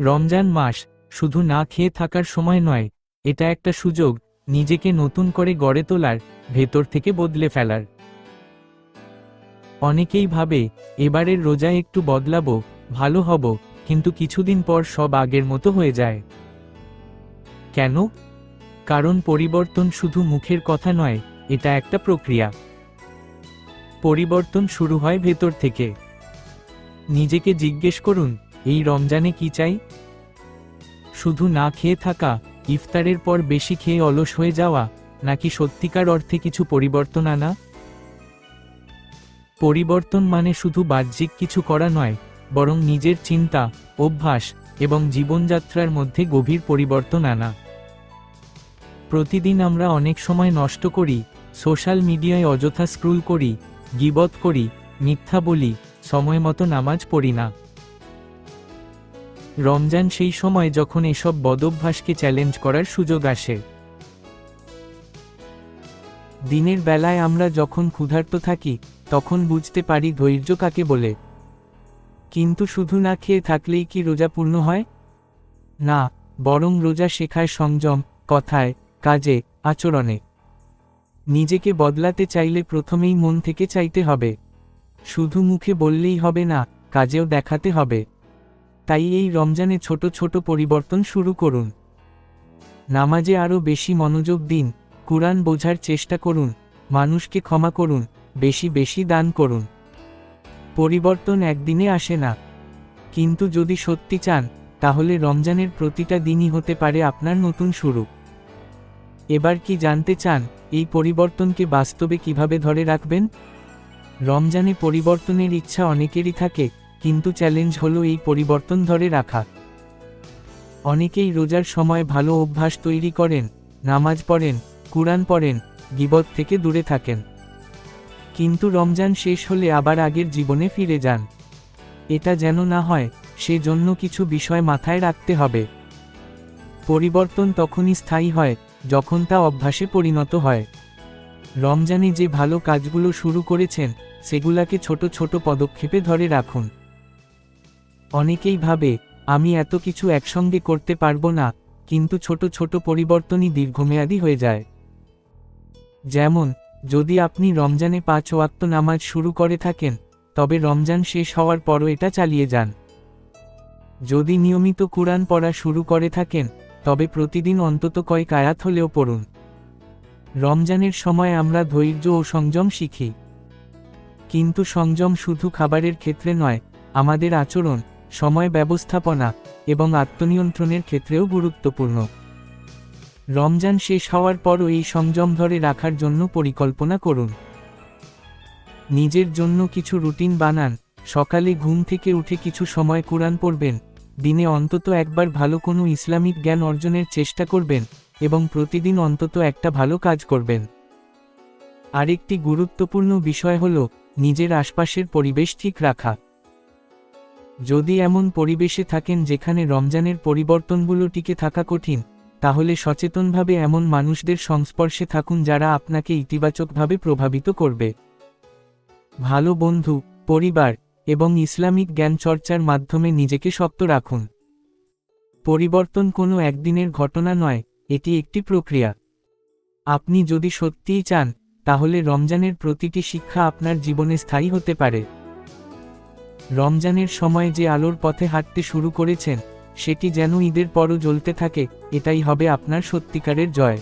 রমজান মাস শুধু না খেয়ে থাকার সময় নয়, এটা একটা সুযোগ নিজেকে নতুন করে গড়ে তোলার ভেতর থেকে বদলে ফেলার। অনেকেই ভাবে, এবারের রোজা একটু বদলাবো, ভালো হব, কিন্তু কিছুদিন পর সব আগের মতো হয়ে যায়। কেন? কারণ পরিবর্তন শুধু মুখের কথা নয়, এটা একটা প্রক্রিয়া। পরিবর্তন শুরু হয় ভেতর থেকে। নিজেকে জিজ্ঞেস করুন এই রমজানে কি চাই? শুধু না খেয়ে থাকা, ইফতারের পর বেশি খেয়ে অলস হয়ে যাওয়া, নাকি সত্যিকার অর্থে কিছু পরিবর্তন আনা? পরিবর্তন মানে শুধু বাহ্যিক কিছু করা নয়, বরং নিজের চিন্তা, অভ্যাস এবং জীবনযাত্রার মধ্যে গভীর পরিবর্তন আনা। প্রতিদিন আমরা অনেক সময় নষ্ট করি, সোশ্যাল মিডিয়ায় অযথা স্ক্রুল করি, গিবত করি, মিথ্যা বলি, সময় মতো নামাজ পড়ি না। রমজান সেই সময় যখন এসব বদভ্যাসকে চ্যালেঞ্জ করার সুযোগ আসে। দিনের বেলায় আমরা যখন ক্ষুধার্ত থাকি, তখন বুঝতে পারি ধৈর্য কাকে বলে। কিন্তু শুধু না খেয়ে থাকলেই কি রোজা পূর্ণ হয়? না, বরং রোজা শেখায় সংযম, কথায়, কাজে, আচরণে। নিজেকে বদলাতে চাইলে প্রথমেই মন থেকে চাইতে হবে। শুধু মুখে বললেই হবে না, কাজেও দেখাতে হবে। তাই এই রমজানে ছোট ছোট পরিবর্তন শুরু করুন। নামাজে আরও বেশি মনোযোগ দিন, কুরআন বোঝার চেষ্টা করুন, মানুষকে ক্ষমা করুন, বেশি বেশি দান করুন। পরিবর্তন একদিনে আসে না। কিন্তু যদি সত্যি চান, তাহলে রমজানের প্রতিটা দিনই হতে পারে আপনার নতুন শুরু। এবার কি জানতে চান, এই পরিবর্তনকে বাস্তবে কীভাবে ধরে রাখবেন? রমজানে পরিবর্তনের ইচ্ছা অনেকেরই থাকে কিন্তু চ্যালেঞ্জ হলো এই পরিবর্তন ধরে রাখা। অনেকেই রোজার সময় ভালো অভ্যাস তৈরি করেন, নামাজ পড়েন, কুরআন পড়েন, গিবত থেকে দূরে থাকেন। কিন্তু রমজান শেষ হলে আবার আগের জীবনে ফিরে যান। এটা যেন না হয়, সেজন্য কিছু বিষয় মাথায় রাখতে হবে। পরিবর্তন তখনই স্থায়ী হয়, যখন তা অভ্যাসে পরিণত হয়। রমজানে যে ভালো কাজগুলো শুরু করেছেন, সেগুলাকে ছোট ছোট পদক্ষেপে ধরে রাখুন। অনেকেই ভাবে, আমি এত কিছু একসঙ্গে করতে পারব না, কিন্তু ছোট ছোট পরিবর্তনই দীর্ঘমেয়াদী হয়ে যায়। যেমন, যদি আপনি রমজানে পাঁচ ওয়াক্ত নামাজ শুরু করে থাকেন, তবে রমজান শেষ হওয়ার পরও এটা চালিয়ে যান। যদি নিয়মিত কুরআন পড়া শুরু করে থাকেন, তবে প্রতিদিন অন্তত কয়েক আয়াত হলেও পড়ুন। রমজানের সময় আমরা ধৈর্য ও সংযম শিখি। কিন্তু সংযম শুধু খাবারের ক্ষেত্রে নয়, আমাদের আচরণ সময় ব্যবস্থাপনা এবং আত্মনিয়ন্ত্রণের ক্ষেত্রেও গুরুত্বপূর্ণ। রমজান শেষ হওয়ার পরও এই সংযম ধরে রাখার জন্য পরিকল্পনা করুন। নিজের জন্য কিছু রুটিন বানান, সকালে ঘুম থেকে উঠে কিছু সময় কোরআন পড়বেন, দিনে অন্তত একবার ভালো কোনো ইসলামিক জ্ঞান অর্জনের চেষ্টা করবেন এবং প্রতিদিন অন্তত একটা ভালো কাজ করবেন। আরেকটি গুরুত্বপূর্ণ বিষয় হল নিজের আশপাশের পরিবেশ ঠিক রাখা। যদি এমন পরিবেশে থাকেন যেখানে রমজানের পরিবর্তনগুলো টিকে থাকা কঠিন, তাহলে সচেতনভাবে এমন মানুষদের সংস্পর্শে থাকুন যারা আপনাকে ইতিবাচকভাবে প্রভাবিত করবে। ভালো বন্ধু, পরিবার এবং ইসলামিক জ্ঞান চর্চার মাধ্যমে নিজেকে শক্ত রাখুন। পরিবর্তন কোনো একদিনের ঘটনা নয়, এটি একটি প্রক্রিয়া। আপনি যদি সত্যিই চান, তাহলে রমজানের প্রতিটি শিক্ষা আপনার জীবনে স্থায়ী হতে পারে। রমজানের সময় যে আলোর পথে হাঁটতে শুরু করেছেন, সেটি যেন ঈদের পরও জ্বলতে থাকে, এটাই হবে আপনার সত্যিকারের জয়।